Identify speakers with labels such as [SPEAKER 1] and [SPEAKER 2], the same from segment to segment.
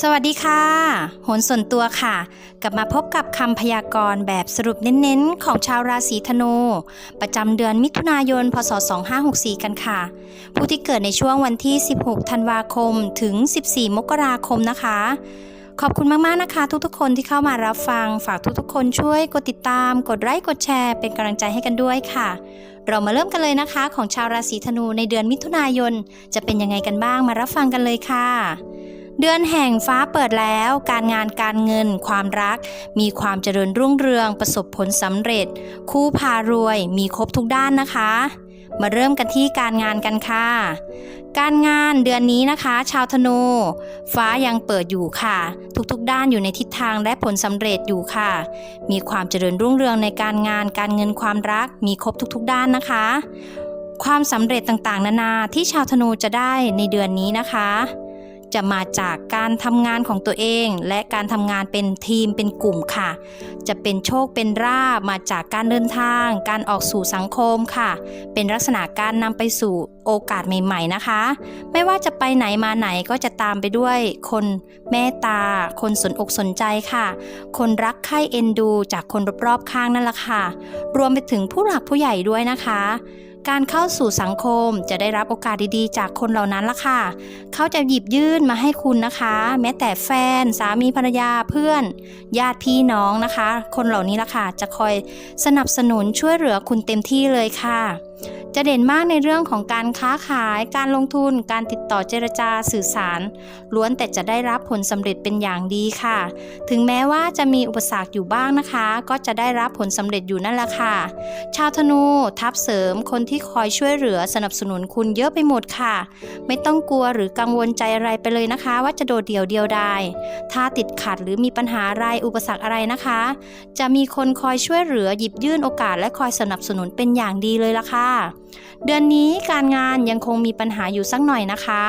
[SPEAKER 1] สวัสดีค่ะ โหนส่วนตัวค่ะ กลับมาพบกับคำพยากรณ์แบบสรุปเน้นๆ ของชาวราศีธนู ประจำเดือนมิถุนายน พศ 2564 กันค่ะ ผู้ที่เกิดในช่วงวันที่ 16 ธันวาคม ถึง 14 มกราคมนะคะ ขอบคุณมากๆนะคะ ทุกๆ คนที่เข้ามารับฟัง ฝากทุกๆ คนช่วยกดติดตาม กดไลค์ กดแชร์ เป็นกำลังใจให้กันด้วยค่ะ เรามาเริ่มกันเลยนะคะ ของชาวราศีธนูในเดือนมิถุนายน จะเป็นยังไงกันบ้าง มารับฟังกันเลยค่ะ เดือนแห่งฟ้าเปิดแล้ว การงานการเงิน ความรัก มีความเจริญรุ่งเรืองประสบผลสำเร็จ คู่พารวยมีครบทุกด้านนะคะ มาเริ่มกันที่การงานกันค่ะ การงานเดือนนี้นะคะ ชาวธนู ฟ้ายังเปิดอยู่ค่ะ ทุกๆ ด้านอยู่ในทิศทางและผลสำเร็จอยู่ค่ะ มีความเจริญรุ่งเรืองในการงานการเงินความรัก มีครบทุกๆ ด้านนะคะ ความสำเร็จต่างๆ นานาที่ชาวธนูจะได้ในเดือนนี้นะคะ จะมาจากการทำงานของตัวเอง และการทำงานเป็นทีมเป็นกลุ่มค่ะ จะเป็นโชคเป็นราบมาจากการเดินทาง การออกสู่สังคมค่ะ เป็นลักษณะการนำไปสู่โอกาสใหม่ๆนะคะ ไม่ว่าจะไปไหนมาไหนก็จะตามไปด้วยคนเมตตา คนสนอกสนใจค่ะ คนรักใคร่เอ็นดู จากคนรอบๆข้างนั่นแหละค่ะ รวมไปถึงผู้หลักผู้ใหญ่ด้วยนะคะ การเข้าสู่สังคมจะได้รับโอกาสดีๆ จากคนเหล่านั้นละค่ะ เขาจะหยิบยื่นมาให้คุณนะคะ แม้แต่แฟน สามีภรรยาเพื่อน ญาติพี่น้องนะคะ คนเหล่านี้ละค่ะ จะคอยสนับสนุนช่วยเหลือคุณเต็มที่เลยค่ะ จะเด่นมากในเรื่องของการค้าขาย การลงทุน การติดต่อเจรจาสื่อสาร ล้วนแต่จะได้รับผลสำเร็จเป็นอย่างดีค่ะ ถึงแม้ว่าจะมีอุปสรรคอยู่บ้างนะคะ ก็จะได้รับผลสำเร็จอยู่นั่นแหละค่ะ ชาวธนูทับเสริมคนที่คอยช่วยเหลือสนับสนุนคุณเยอะไปหมดค่ะ ไม่ต้องกลัวหรือกังวลใจอะไรไปเลยนะคะ ว่าจะโดดเดี่ยวเดียวดายถ้าติดขัดหรือมีปัญหาอะไรอุปสรรคอะไรนะคะ จะมีคนคอยช่วยเหลือหยิบยื่นโอกาสและคอยสนับสนุนเป็นอย่างดีเลยล่ะค่ะค่ะเดือนนี้การงานยังคงมีปัญหาอยู่สักหน่อยนะคะ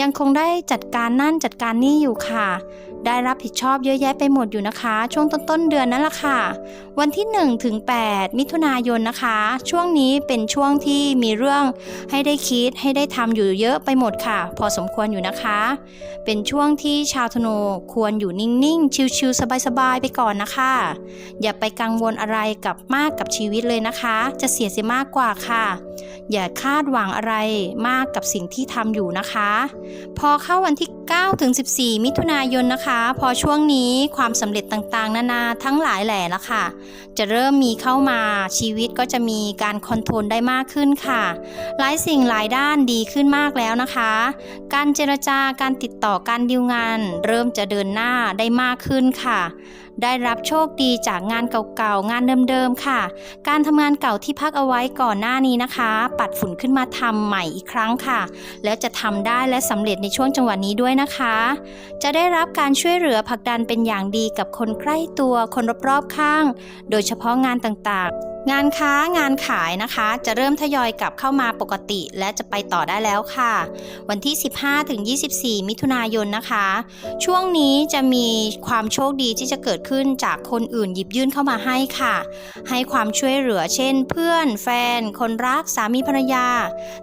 [SPEAKER 1] ยังคงได้จัดการนั่นจัดการนี่อยู่ค่ะ ได้รับผิดชอบเยอะแยะไปหมดอยู่นะคะ ช่วงต้นๆเดือนนั่นแหละค่ะ วันที่1ถึง8มิถุนายนนะคะ ช่วงนี้เป็นช่วงที่มีเรื่องให้ได้คิดให้ได้ทำอยู่เยอะไปหมดค่ะ พอสมควรอยู่นะคะ เป็นช่วงที่ชาวธนูควรอยู่นิ่งๆชิลๆสบายๆไปก่อนนะคะ อย่าไปกังวลอะไรกับมากกับชีวิตเลยนะคะ จะเสียเสียมากกว่าค่ะอย่าคาดหวังอะไรมากกับสิ่งที่ทำอยู่นะคะ พอเข้าวันที่ 9 ถึง 14 มิถุนายนนะคะ พอช่วงนี้ความสำเร็จต่างๆ นานาทั้งหลายแหล่ละค่ะ จะเริ่มมีเข้ามาชีวิตก็จะมีการคอนโทรลได้มากขึ้นค่ะ หลายสิ่งหลายด้านดีขึ้นมากแล้วนะคะ การเจรจาการติดต่อการดีลงาน เริ่มจะเดินหน้าได้มากขึ้นค่ะ ได้รับโชคดีจากงานเก่าๆ งานเดิมๆ ค่ะ การทำงานเก่าที่พักเอาไว้ก่อนหน้านี้นะคะ ปัดฝุ่นขึ้นมาทำใหม่อีกครั้งค่ะ แล้วจะทำได้และสำเร็จในช่วงจังหวะนี้ด้วยนะคะ จะได้รับการช่วยเหลือผลักดันเป็นอย่างดีกับคนใกล้ตัวคนรอบๆข้าง โดยเฉพาะงานต่างๆ งานค้างานขายนะคะ จะเริ่มทยอยกลับเข้ามาปกติ และจะไปต่อได้แล้วค่ะ วันที่ 15ถึง24 มิถุนายนนะคะ ช่วงนี้จะมีความโชคดีที่จะเกิดขึ้นจากคนอื่นหยิบยื่นเข้ามาให้ค่ะ ให้ความช่วยเหลือเช่น เพื่อน แฟน คนรักสามีภรรยา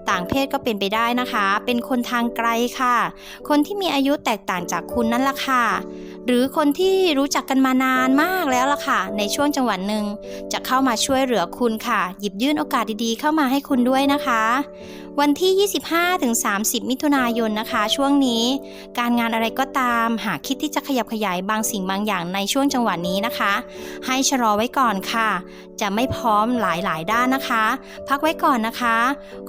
[SPEAKER 1] ต่างเพศก็เป็นไปได้นะคะ เป็นคนทางไกลค่ะ คนที่มีอายุแตกต่างจากคุณนั่นละค่ะ หรือคนที่รู้จักกันมานานมากแล้วล่ะค่ะ ในช่วงจังหวะหนึ่งจะเข้ามาช่วยเหลือคุณค่ะ หยิบยื่นโอกาสดีๆ เข้ามาให้คุณด้วยนะคะวันที่ 25-30 มิถุนายนนะคะ ช่วงนี้ การงานอะไรก็ตาม หากคิดที่จะขยับขยายบางสิ่งบางอย่างในช่วงจังหวะนี้นะคะ ให้ชะลอไว้ก่อนค่ะ จะไม่พร้อมหลายๆ ด้านนะคะ พักไว้ก่อนนะคะ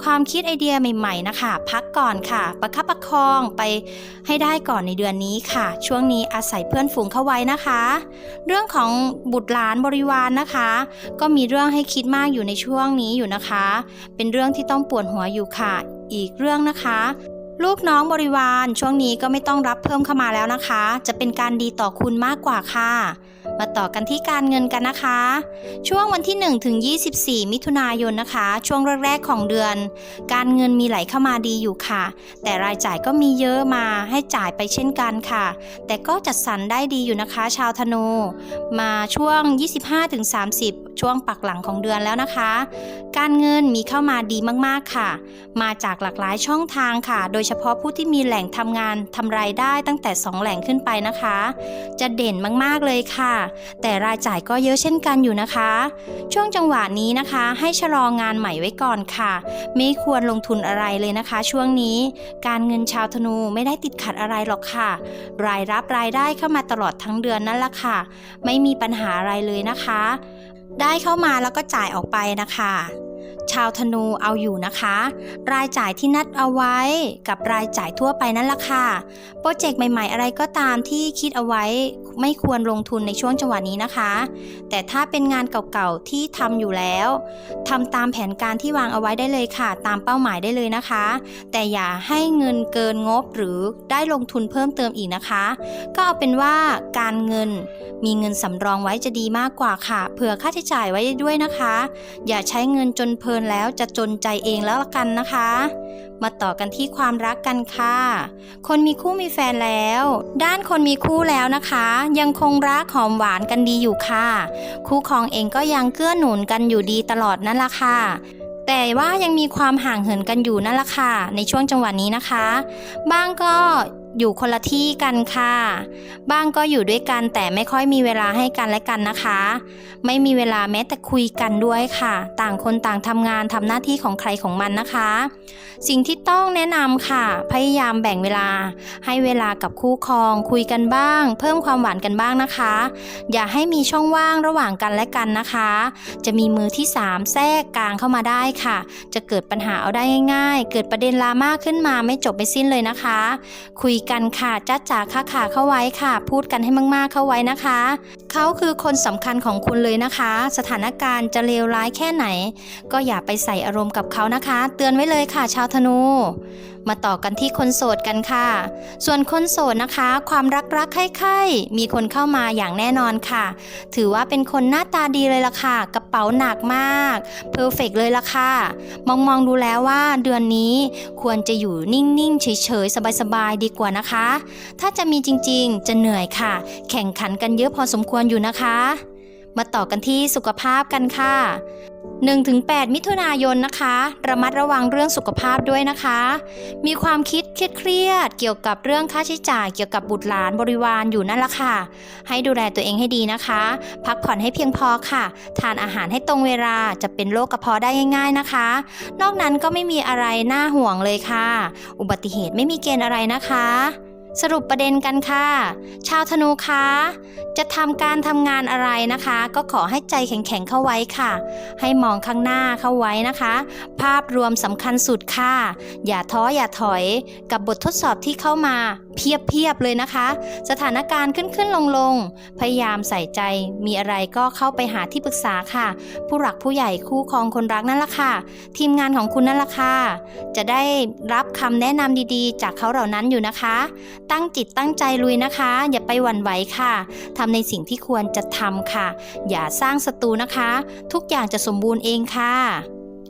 [SPEAKER 1] ความคิดไอเดียใหม่ ๆ นะคะ พักก่อนค่ะ ประคับประคองไปให้ได้ก่อนในเดือนนี้ค่ะ ช่วงนี้อาศัยเพื่อนฝูงเข้าไว้นะคะ เรื่องของบุตรหลานบริวารนะคะ ก็มีเรื่องให้คิดมากอยู่ในช่วงนี้อยู่นะคะ เป็นเรื่องที่ต้องปวดหัวอยู่ค่ะ อีกเรื่องนะคะ ลูกน้องบริวารช่วงนี้ก็ไม่ต้องรับเพิ่มเข้ามาแล้วนะคะ จะเป็นการดีต่อคุณมากกว่าค่ะ มาต่อกันที่การเงินกันนะคะ ช่วงวันที่1ถึง24 มิถุนายนนะคะ ช่วงแรกๆของเดือน การเงินมีไหลเข้ามาดีอยู่ค่ะ แต่รายจ่ายก็มีเยอะมาให้จ่ายไปเช่นกันค่ะ แต่ก็จัดสรรได้ดีอยู่นะคะ ชาวธนูมาช่วง 25-30 ช่วงปักหลังของเดือนแล้วนะคะ การเงินมีเข้ามาดีมากๆค่ะ มาจากหลากหลายช่องทางค่ะ โดยเฉพาะผู้ที่มีแหล่งทำงานทำรายได้ตั้งแต่ 2 แหล่งขึ้นไปนะคะ จะเด่นมากๆเลยค่ะแต่รายจ่ายก็เยอะเช่นกันอยู่นะคะ ช่วงจังหวะนี้นะคะ ให้ชะลองานใหม่ไว้ก่อนค่ะ ไม่ควรลงทุนอะไรเลยนะคะ ช่วงนี้การเงินชาวธนูไม่ได้ติดขัดอะไรหรอกค่ะ รายรับรายได้เข้ามาตลอดทั้งเดือนนั่นแหละค่ะ ไม่มีปัญหาอะไรเลยนะคะ ได้เข้ามาแล้วก็จ่ายออกไปนะคะ ชาวธนูเอาอยู่นะคะ รายจ่ายที่นัดเอาไว้กับรายจ่ายทั่วไปนั่นแหละค่ะ โปรเจกต์ใหม่ๆ อะไรก็ตามที่คิดเอาไว้ไม่ควรลงทุนในช่วงจังหวะนี้นะคะ แต่ถ้าเป็นงานเก่าๆที่ทำอยู่แล้วทำตามแผนการที่วางเอาไว้ได้เลยค่ะ ตามเป้าหมายได้เลยนะคะ แต่อย่าให้เงินเกินงบหรือได้ลงทุนเพิ่มเติมอีกนะคะ ก็เอาเป็นว่าการเงินมีเงินสำรองไว้จะดีมากกว่าค่ะ เผื่อค่าใช้จ่ายไว้ด้วยนะคะ อย่าใช้เงินจนเพลินนแล้วจะจนใจเองแล้วละกันนะคะ มาต่อกันที่ความรักกันค่ะ คนมีคู่มีแฟนแล้ว ด้านคนมีคู่แล้วนะคะ ยังคงรักหอมหวานกันดีอยู่ค่ะ คู่ครองเองก็ยังเกื้อหนุนกันอยู่ดีตลอดนั่นละค่ะแต่ว่ายังมีความห่างเหินกันอยู่นั่นละค่ะในช่วงจังหวะนี้นะคะ บ้างก็ อยู่คนละที่กันค่ะ บ้างก็อยู่ด้วยกันแต่ไม่ค่อยมีเวลาให้กันและกันนะคะ ไม่มีเวลาแม้แต่คุยกันด้วยค่ะ ต่างคนต่างทำงานทำหน้าที่ของใครของมันนะคะ สิ่งที่ต้องแนะนำค่ะ พยายามแบ่งเวลา ให้เวลากับคู่ครอง คุยกันบ้าง เพิ่มความหวานกันบ้างนะคะ อย่าให้มีช่องว่างระหว่างกันและกันนะคะ จะมีมือที่ 3 แทรกกลางเข้ามาได้ค่ะ จะเกิดปัญหาเอาได้ง่าย ๆ เกิดประเด็นลาม่าขึ้นมาไม่จบไม่สิ้นเลยนะคะ คุยกันค่ะจ้าจ๋าค่าขาเข้าไว้ค่ะ พูดกันให้มากๆเข้าไว้นะคะ เขาคือคนสำคัญของคุณเลยนะคะ สถานการณ์จะเลวร้ายแค่ไหน ก็อย่าไปใส่อารมณ์กับเขานะคะ เตือนไว้เลยค่ะชาวธนู มาต่อกันที่คนโสดกันค่ะ ส่วนคนโสดนะคะ ความรักรักใคร่ๆมีคนเข้ามาอย่างแน่นอนค่ะ ถือว่าเป็นคนหน้าตาดีเลยล่ะค่ะ กระเป๋าหนักมากเพอร์เฟกเลยล่ะค่ะ มองมองดูแล้วว่าเดือนนี้ควรจะอยู่นิ่งๆ เฉยๆ สบายๆ ดีกว่านะคะ ถ้าจะมีจริงๆ จะเหนื่อยค่ะ แข่งขันกันเยอะพอสมควรอยู่นะคะ มาต่อกันที่สุขภาพกันค่ะ 1-8 มิถุนายนนะคะ ระมัดระวังเรื่องสุขภาพด้วยนะคะ มีความคิดเครียดเกี่ยวกับเรื่องค่าใช้จ่ายเกี่ยวกับบุตรหลานบริวารอยู่นั่นละค่ะ ให้ดูแลตัวเองให้ดีนะคะ พักผ่อนให้เพียงพอค่ะ ทานอาหารให้ตรงเวลาจะเป็นโรคกระเพาะได้ง่าย ๆนะคะ นอกนั้นก็ไม่มีอะไรน่าห่วงเลยค่ะ อุบัติเหตุไม่มีเกณฑ์อะไรนะคะ สรุปประเด็นกันค่ะ ชาวธนูคะจะทำการทำงานอะไรนะคะ ก็ขอให้ใจแข็งๆเข้าไว้ค่ะ ให้มองข้างหน้าเข้าไว้นะคะ ภาพรวมสำคัญสุดค่ะ อย่าท้ออย่าถอยกับบททดสอบที่เข้ามา เพียบๆเลยนะคะ สถานการณ์ขึ้นขึ้นลงลงๆ พยายามใส่ใจมีอะไรก็เข้าไปหาที่ปรึกษาค่ะ ผู้หลักผู้ใหญ่คู่ครองคนรักนั่นแหละค่ะ ทีมงานของคุณนั่นแหละค่ะ จะได้รับคำแนะนำดีๆ จากเขาเหล่านั้นอยู่นะคะ ตั้งจิตตั้งใจลุยนะคะ อย่าไปหวั่นไหวค่ะทำในสิ่งที่ควรจะทำค่ะ อย่าสร้างศัตรูนะคะ ทุกอย่างจะสมบูรณ์เองค่ะ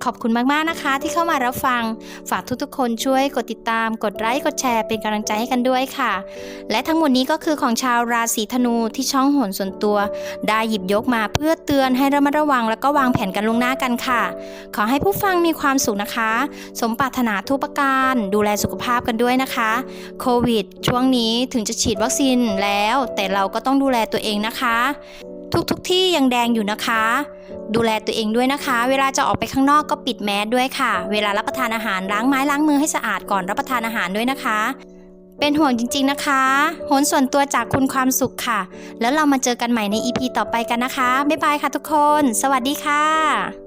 [SPEAKER 1] ขอบคุณมาก ๆ นะคะ ที่เข้ามารับฟัง ฝากทุกๆ คนช่วยกดติดตาม กดไลค์ กดแชร์เป็นกำลังใจให้กันด้วยค่ะ และทั้งหมดนี้ก็คือของชาวราศีธนูที่ช่องโหนส่วนตัว ได้หยิบยกมาเพื่อเตือนให้ระมัดระวัง แล้วก็วางแผนกันลวงหน้ากันค่ะ ขอให้ผู้ฟังมีความสุขนะคะ สมปรารถนาทุกประการ ดูแลสุขภาพกันด้วยนะคะ โควิด ช่วงนี้ถึงจะฉีดวัคซีนแล้ว แต่เราก็ต้องดูแลตัวเองนะคะ ทุกๆทที่ยังแดงอยู่นะคะ ดูแลตัวเองด้วยนะคะ เวลาจะออกไปข้างนอกก็ปิดแมสด้วยค่ะ เวลารับประทานอาหารล้างไม้ล้างมือให้สะอาดก่อนรับประทานอาหารด้วยนะคะ เป็นห่วงจริงๆนะคะโหนส่วนตัวจากคุณความสุขค่ะ แล้วเรามาเจอกันใหม่ใน EP ต่อไปกันนะคะ บ๊ายบายค่ะทุกคน สวัสดีค่ะ